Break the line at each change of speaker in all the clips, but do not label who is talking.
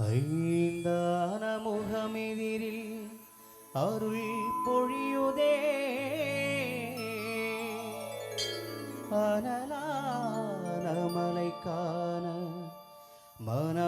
ஐந்தான முகமெதிரில் அருள் பொழியுதே. அனலான மலைக்கான மன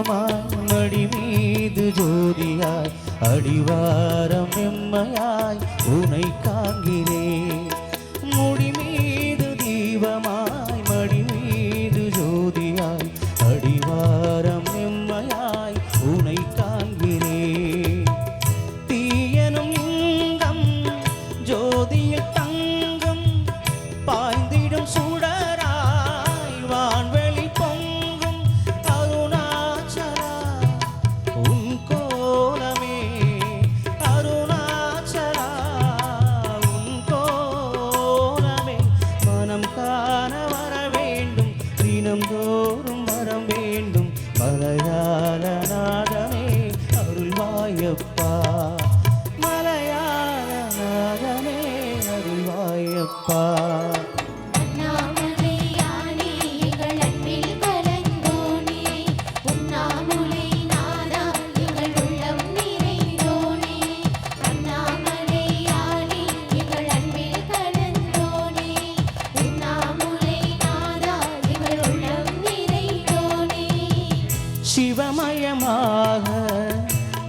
மனமா அடி மீது ஜோதியாய் அடிவாரம் எம்மையாய் உனை காண்கிறேன்.
எல்லோரும் வரம் வேண்டும்.
பழையால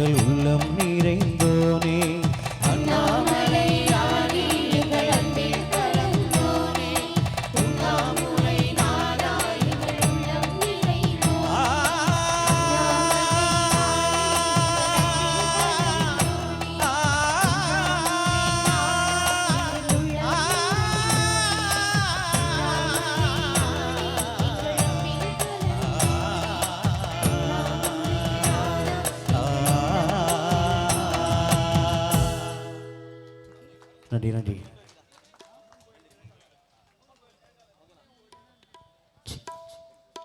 கைகள் உள்ள
हाँ जी। हाँ